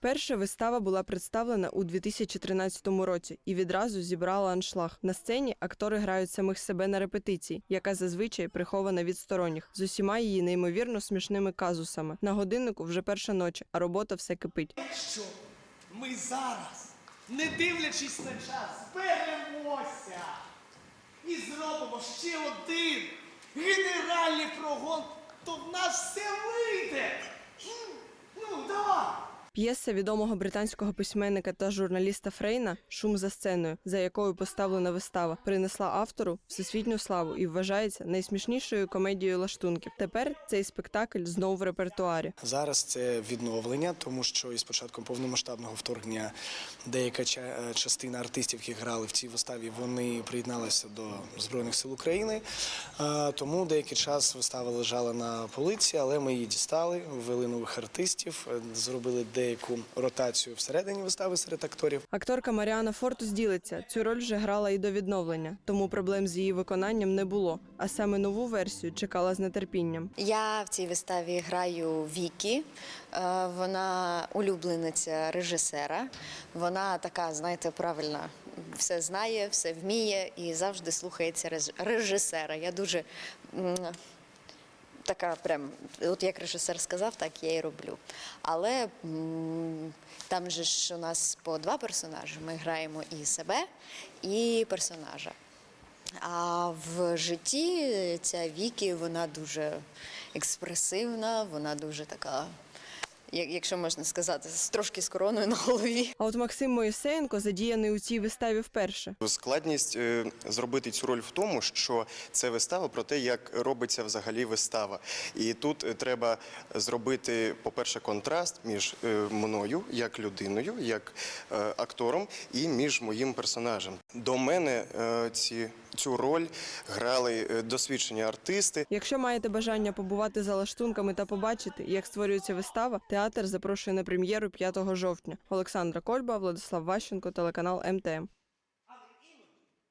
Вперше вистава була представлена у 2013 році і відразу зібрала аншлаг. На сцені актори грають самих себе на репетиції, яка зазвичай прихована від сторонніх, з усіма її неймовірно смішними казусами. На годиннику вже перша ночі, а робота все кипить. що ми зараз, не дивлячись на час, беремося і зробимо ще один генеральний прогон, то в нас все вийде. Ну, давай. П'єса відомого британського письменника та журналіста Фрейна Шум за сценою, за якою поставлена вистава, принесла автору всесвітню славу і вважається найсмішнішою комедією лаштунків. Тепер цей спектакль знову в репертуарі. Зараз це відновлення, тому що із початком повномасштабного вторгнення деяка е, частина артистів, які грали в цій виставі, вони приєдналися до Збройних сил України. Е, Тому деякий час вистава лежала на полиці, але ми її дістали, ввели нових артистів, е, зробили деяку ротацію всередині вистави серед акторів. Акторка Маріана Фортус ділиться. Цю роль вже грала і до відновлення, тому проблем з її виконанням не було. А саме нову версію чекала з нетерпінням. Я в цій виставі граю Вікі. Е, Вона улюблениця режисера. Вона така, знаєте, правильна, все знає, все вміє і завжди слухається реж- режисера. Я дуже така, прям, от як режисер сказав, так я і роблю. Але там же ж у нас по два персонажі. Ми граємо і себе, і персонажа. А в житті ця Вікі, вона дуже експресивна, вона дуже така, якщо можна сказати, з трошки з короною на голові. А от Максим Моїсеєнко задіяний у цій виставі вперше. Складність е, зробити цю роль в тому, що це вистава про те, як робиться взагалі вистава. І тут е, треба зробити, по-перше, контраст між е, мною, як людиною, як актором, і між моїм персонажем. До мене ці, цю роль грали е, досвідчені артисти. Якщо маєте бажання побувати за лаштунками та побачити, як створюється вистава, театр запрошує на прем'єру 5 жовтня. Олександра Кольба, Владислав Ващенко, телеканал МТМ.